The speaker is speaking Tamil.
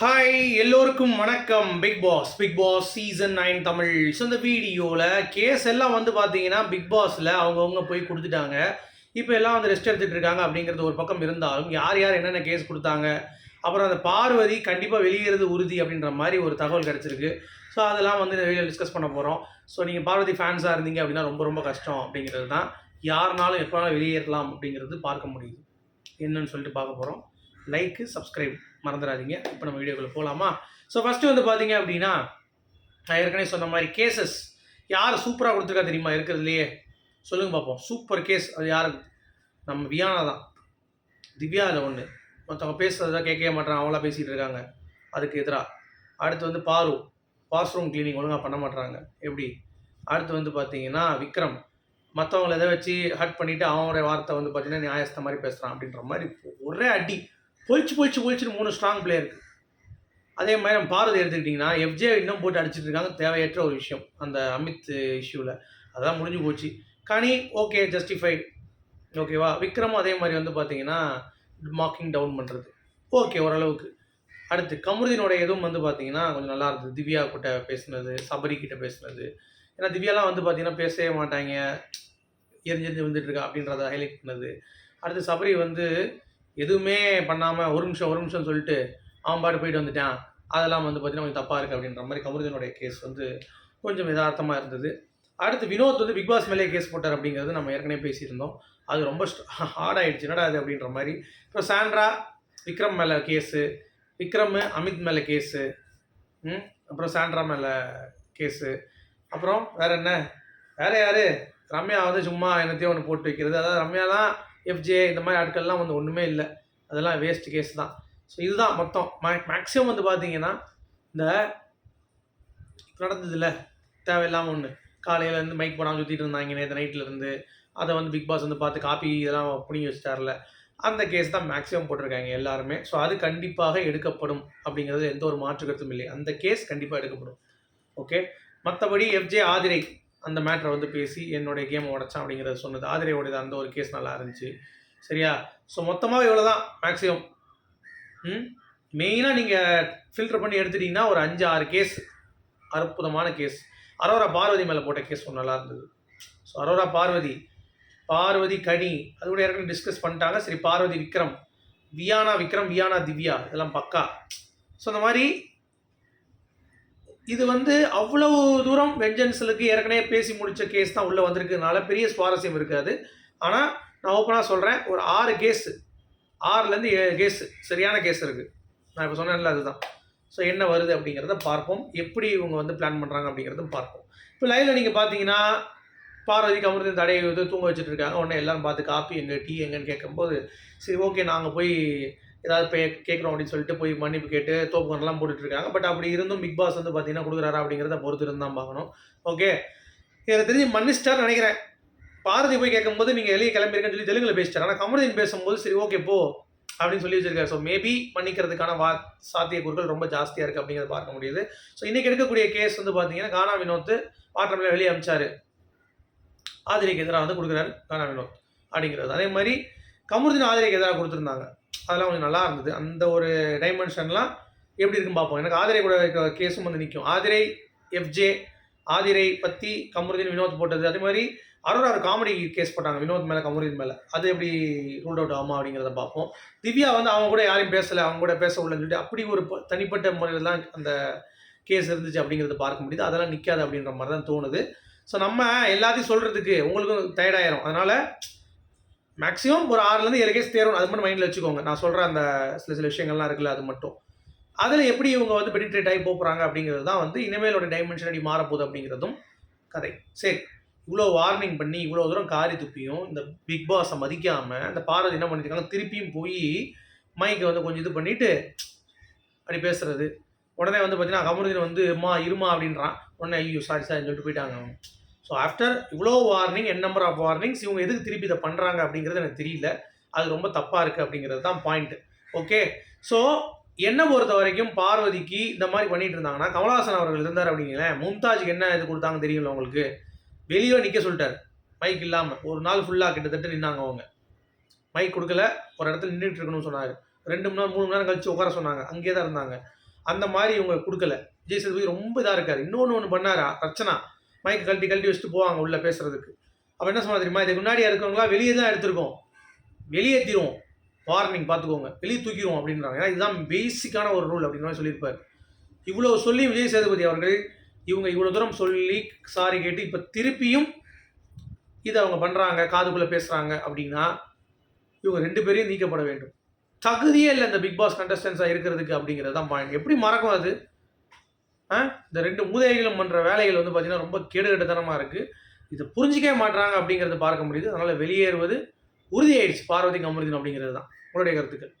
ஹாய் எல்லோருக்கும் வணக்கம். Bigg Boss Bigg Boss season nine Tamil. So இந்த வீடியோவில் கேஸ் எல்லாம் வந்து பார்த்தீங்கன்னா பிக் பாஸில் அவங்கவுங்க போய் கொடுத்துட்டாங்க. இப்போ எல்லாம் வந்து ரெஸ்ட் எடுத்துகிட்டு இருக்காங்க அப்படிங்கிறது ஒரு பக்கம் இருந்தாலும் யார் யார் என்னென்ன கேஸ் கொடுத்தாங்க அப்புறம் அந்த பார்வதி கண்டிப்பாக வெளியேறது உறுதி அப்படின்ற மாதிரி ஒரு தகவல் கிடச்சிருக்கு. ஸோ அதெல்லாம் வந்து இந்த வீடியோ டிஸ்கஸ் பண்ண போகிறோம் ஸோ நீங்கள் பார்வதி ஃபேன்ஸாக இருந்தீங்க அப்படின்னா ரொம்ப ரொம்ப கஷ்டம் அப்படிங்கிறது தான். யாருனாலும் எப்போனாலும் வெளியேறலாம் அப்படிங்கிறது பார்க்க முடியுது. என்னன்னு சொல்லிட்டு பார்க்க போகிறோம் லைக்கு சப்ஸ்கிரைப் மறந்துடாதீங்க. இப்போ நம்ம வீடியோக்குள்ளே போகலாமா ஸோ ஃபஸ்ட்டு வந்து பார்த்தீங்க அப்படின்னா நான் ஏற்கனவே சொன்ன மாதிரி கேசஸ் யார் சூப்பராக கொடுத்துருக்கா தெரியுமா? இருக்கிறதுலையே. சொல்லுங்க பார்ப்போம் சூப்பர் கேஸ் அது யாரு? நம்ம வியானா தான். திவ்யா அதில் ஒன்று மற்றவங்க பேசுகிறத கேட்கவே மாட்டாங்க அவங்களா பேசிகிட்டு இருக்காங்க. அதுக்கு எதிராக அடுத்து வந்து பாரு. வாஷ்ரூம் க்ளீனிங் ஒழுங்காக பண்ண மாட்றாங்க. எப்படி? அடுத்து வந்து பார்த்தீங்கன்னா விக்ரம். மற்றவங்கள எதை வச்சு ஹர்ட் பண்ணிவிட்டு அவனுடைய வார்த்தை வந்து பார்த்தீங்கன்னா நியாயஸ்த மாதிரி பேசுகிறான் அப்படின்ற மாதிரி ஒரே அடி. பொழிச்சு பொழிச்சு பொழிச்சுன்னு மூணு ஸ்ட்ராங் பிளேயருக்கு அதே மாதிரி நம்ம பாரதி எடுத்துக்கிட்டிங்கன்னா எஃப்ஜே இன்னும் போட்டு அடிச்சிட்டு இருக்காங்க தேவையற்ற ஒரு விஷயம். அந்த அமித் இஷ்யூவில் அதெல்லாம் முடிஞ்சு போச்சு. கனி ஓகே ஜஸ்டிஃபைட் ஓகேவா விக்ரமும் அதே மாதிரி வந்து பார்த்தீங்கன்னா மார்க்கிங் டவுன் பண்ணுறது ஓகே ஓரளவுக்கு. அடுத்து கமருதீனோட எதுவும் வந்து பார்த்தீங்கன்னா கொஞ்சம் நல்லா இருந்தது. திவ்யா கிட்ட பேசுனது சபரி கிட்ட பேசுனது. ஏன்னா திவ்யாலாம் வந்து பார்த்தீங்கன்னா பேசவே மாட்டாங்க. எரிஞ்செரிஞ்சு வந்துட்டு இருக்கா அப்படின்றத ஹைலைட் பண்ணது. அடுத்து சபரி வந்து எதுவுமே பண்ணாமல் ஒரு நிமிஷம் ஒரு நிமிஷம் சொல்லிட்டு அவன் பாட்டு போயிட்டு வந்துட்டான். அதெல்லாம் வந்து பார்த்தீங்கன்னா கொஞ்சம் தப்பாக இருக்குது அப்படின்ற மாதிரி கமருதீனுடைய கேஸ் வந்து கொஞ்சம் யதார்த்தமாக இருந்தது. அடுத்து வினோத் வந்து பிக் பாஸ் மேலே கேஸ் போட்டார் அப்படிங்கிறது நம்ம ஏற்கனவே பேசியிருந்தோம் அது ரொம்ப ஹார்ட் ஆகிடுச்சு என்னடா அது அப்படின்ற மாதிரி. இப்போ சாண்ட்ரா விக்ரம் மேலே கேஸு விக்ரம் அமித் மேலே கேஸு ம் அப்புறம் சாண்ட்ரா மேலே கேஸு அப்புறம் வேற என்ன? வேற யார்? ரம்யா வந்து சும்மா என்னத்தையும் ஒன்று போட்டு வைக்கிறது. அதாவது ரம்யாலாம் எஃப்ஜே இந்த மாதிரி ஆட்கள்லாம் வந்து ஒன்றுமே இல்லை. அதெல்லாம் வேஸ்ட் கேஸ் தான். ஸோ இதுதான் மொத்தம். மேக்ஸிமம் வந்து பார்த்தீங்கன்னா இந்த நடந்ததில்ல தேவையில்லாமல் ஒன்று காலையிலேருந்து மைக் போடாமல் சுற்றிட்டு இருந்தாங்க நேற்று நைட்டில் இருந்து. அதை வந்து பிக் பாஸ் வந்து பார்த்து காப்பி இதெல்லாம் பிடிங்கி வச்சுட்டார்ல. அந்த கேஸ் தான் மேக்ஸிமம் போட்டிருக்காங்க எல்லாருமே. ஸோ அது கண்டிப்பாக எடுக்கப்படும் அப்படிங்கிறது எந்த ஒரு மாற்று கருத்தும் இல்லை. அந்த கேஸ் கண்டிப்பாக எடுக்கப்படும். ஓகே மற்றபடி எஃப்ஜே ஆதிரை. அந்த மேட்ரை வந்து பேசி என்னுடைய கேமை உடச்சான் அப்படிங்கிறத சொன்னது. ஆதிரையோடது அந்த ஒரு கேஸ் நல்லா இருந்துச்சு. சரியா? ஸோ மொத்தமாக இவ்வளோ தான் மேக்ஸிமம் ம் மெயினாக நீங்கள் ஃபில்டர் பண்ணி எடுத்துட்டிங்கன்னா ஒரு அஞ்சு ஆறு கேஸ் அற்புதமான கேஸ் அரோரா பார்வதி மேலே போட்ட கேஸ் ஒன்று நல்லா இருந்தது. ஸோ அரோரா பார்வதி. பார்வதி கனி. அது கூட ஏற்கனவே டிஸ்கஸ் பண்ணிட்டாங்க. சரி பார்வதி விக்ரம். வியானா விக்ரம் வியானா திவ்யா. இதெல்லாம் பக்கா. ஸோ அந்த மாதிரி இது வந்து அவ்வளவு தூரம் வெஞ்சன்ஸலுக்கு ஏற்கனவே பேசி முடித்த கேஸ் தான் உள்ளே வந்திருக்கிறதுனால பெரிய சுவாரஸ்யம் இருக்காது. ஆனால் நான் ஓப்பனாக சொல்கிறேன் ஒரு ஆறு கேஸு ஆறுலேருந்து ஏழு கேஸு சரியான கேஸ் இருக்குது நான் இப்போ சொன்னேன்ல அதுதான். ஸோ என்ன வருது அப்படிங்கிறத பார்ப்போம். எப்படி இவங்க வந்து பிளான் பண்ணுறாங்க அப்படிங்கிறதும் பார்ப்போம். இப்போ லைவில் நீங்கள் பார்த்தீங்கன்னா பார்வதிக்கு அமிர்தம் தடையை வந்து தூங்க வச்சுட்டு இருக்காங்க. உடனே எல்லாரும் பார்த்து காப்பி எங்கே டீ எங்கன்னு கேட்கும்போது சரி ஓகே நாங்கள் போய் ஏதாவது பே கேட்குறோம் அப்படின்னு சொல்லிட்டு போய் மன்னிப்பு கேட்டு தோப்புக்கரெல்லாம் போட்டுட்ருக்காங்க. பட் அப்படி இருந்தும் பிக் பாஸ் வந்து பார்த்தீங்கன்னா கொடுக்குறாரா அப்படிங்கிறத பொறுத்து இருந்து தான் பார்க்கணும். ஓகே. எனக்கு தெரிஞ்சு மன்னிச்சிட்டார்னு நினைக்கிறேன். பாரதி போய் கேட்கும்போது நீங்கள் வெளியே கிளம்பிருக்கேன்னு சொல்லி தெலுங்கில் பேசிட்டார். ஆனால் கமருதீன் பேசும்போது சரி ஓகே போ அப்படின்னு சொல்லி வச்சிருக்காரு. ஸோ மேபி மன்னிக்கிறதுக்கான வா சாத்தியக்கூறுகள் ரொம்ப ஜாஸ்தியாக இருக்குது அப்படிங்கிறத பார்க்க முடியுது. ஸோ இன்றைக்கி எடுக்கக்கூடிய கேஸ் வந்து பார்த்தீங்கன்னா கானா வினோத் வாட்டர்மில் வெளியே அமிச்சாரு. ஆதிரிக்கு எதிராக வந்து கொடுக்குறாரு கானா வினோத் அப்படிங்கிறது. அதே மாதிரி கமருதீன் ஆதிரிக்கு எதிராக கொடுத்துருந்தாங்க. அதெல்லாம் கொஞ்சம் நல்லா இருந்தது. அந்த ஒரு டைமென்ஷன்லாம் எப்படி இருக்குன்னு பார்ப்போம். எனக்கு ஆதிரை கூட கேஸும் வந்து நிற்கும் ஆதிரை எஃப்ஜே ஆதிரை பற்றி கமருதீன் வினோத் போட்டது. அதே மாதிரி அரோரா ஒரு காமெடி கேஸ் போட்டாங்க வினோத் மேலே கமருதீன் மேலே. அது எப்படி ரூல் அவுட் ஆகுமா அப்படிங்கிறத பார்ப்போம். திவ்யா வந்து அவங்க கூட யாரையும் பேசலை அவங்க கூட பேச உள்ளன்னு சொல்லிட்டு அப்படி ஒரு ப- தனிப்பட்ட முறையில் தான் அந்த கேஸ் இருந்துச்சு அப்படிங்கிறத பார்க்க முடியுது. அதெல்லாம் நிற்காது அப்படின்ற மாதிரி தான் தோணுது. ஸோ நம்ம எல்லாத்தையும் சொல்கிறதுக்கு உங்களுக்கும் டயர்டாயிரும் அதனால் மேக்ஸிமம் ஒரு ஆறுலேருந்து ஏழு கேஸ் தேரும் அது மட்டும் மைண்டில் வச்சுக்கோங்க. நான் சொல்கிற அந்த சில சில விஷயங்கள்லாம் இருக்குல்ல அது மட்டும். அதில் எப்படி இவங்க வந்து பெனிட்ரேட் ஆகி போகிறாங்க அப்படிங்கிறது தான் வந்து இனிமேலோட டைமென்ஷன் அடி மாறப்போகுது அப்படிங்கிறதும் கதை. சரி இவ்வளோ வார்னிங் பண்ணி இவ்வளோ தூரம் காரி துப்பியும் இந்த பிக் பாஸை மதிக்காமல் அந்த பாரதி என்ன பண்ணியிருக்காங்க திருப்பியும் போய் மைக்கை வந்து கொஞ்சம் இது பண்ணிவிட்டு அப்படி பேசுறது. உடனே வந்து பார்த்தீங்கன்னா கமருதீன் வந்து மா இருமா அப்படின்றான். உடனே ஐயோ சாரி சாரின்னு சொல்லிட்டு போயிட்டாங்க. ஸோ ஆஃப்டர் இவ்வளோ வார்னிங் என் நம்பர் ஆஃப் வார்னிங்ஸ் இவங்க எதுக்கு திருப்பி இதை பண்ணுறாங்க அப்படிங்கிறது எனக்கு தெரியல. அது ரொம்ப தப்பாக இருக்குது அப்படிங்கிறது தான் பாயிண்ட் ஓகே ஸோ என்னை பொறுத்த வரைக்கும் பார்வதிக்கு இந்த மாதிரி பண்ணிட்டு இருந்தாங்கன்னா கமலஹாசன் அவர்கள் இருந்தார் அப்படிங்களேன் மும்தாஜுக்கு என்ன இது கொடுத்தாங்க தெரியல உங்களுக்கு? வெளியே நிற்க சொல்லிட்டார். மைக் இல்லாமல் ஒரு நாள் ஃபுல்லாக கிட்டத்தட்ட நின்னாங்க அவங்க. மைக் கொடுக்கல. ஒரு இடத்துல நின்றுட்டு இருக்கணும்னு சொன்னார். ரெண்டு மணி நேரம் மூணு மணி நேரம் கழிச்சு உட்கார சொன்னாங்க. அங்கேயே தான் இருந்தாங்க. அந்த மாதிரி இவங்க கொடுக்கல. விஜய் சேதுபதி ரொம்ப இதாக இருக்கார். இன்னொன்று ஒன்று பண்ணாரா? ரச்சனா மைக் கழட்டி கழட்டி வச்சுட்டு போவாங்க உள்ளே பேசுறதுக்கு. அப்போ என்ன சொன்னால் தெரியுமா? இதுக்கு முன்னாடி இருக்கவங்களா வெளியே தான் எடுத்திருக்கோம். வெளியேற்றிடுவோம் வார்னிங் பார்த்துக்கோங்க. வெளியே தூக்கிடுவோம் அப்படின்றாங்க. ஏன்னா இதுதான் பேசிக்கான ஒரு ரூல் அப்படின்னு மாதிரி சொல்லியிருப்பார். இவ்வளோ சொல்லி விஜய் சேதுபதி அவர்கள் இவங்க இவ்வளோ தூரம் சொல்லி சாரி கேட்டு இப்போ திருப்பியும் இதை அவங்க பண்ணுறாங்க காதுக்குள்ளே பேசுகிறாங்க அப்படின்னா இவங்க ரெண்டு பேரையும் நீக்கப்பட வேண்டும். தகுதியே இல்லை இந்த பிக் பாஸ் கண்டஸ்டன்ஸாக இருக்கிறதுக்கு அப்படிங்கிறது தான் பாயிண்ட் எப்படி மறக்கும் அது? இந்த ரெண்டு மூதைகளும் பண்ணுற வேலைகள் வந்து பார்த்திங்கன்னா ரொம்ப கேடுகட்டுத்தனமாக இருக்குது இதை புரிஞ்சிக்கவே மாட்றாங்க அப்படிங்கிறத பார்க்க முடியுது. அதனால் வெளியேறுவது உறுதியாயிடுச்சு. பார்வதி கமருதீன் அப்படிங்கிறது தான். உங்களுடைய கருத்துக்கள்?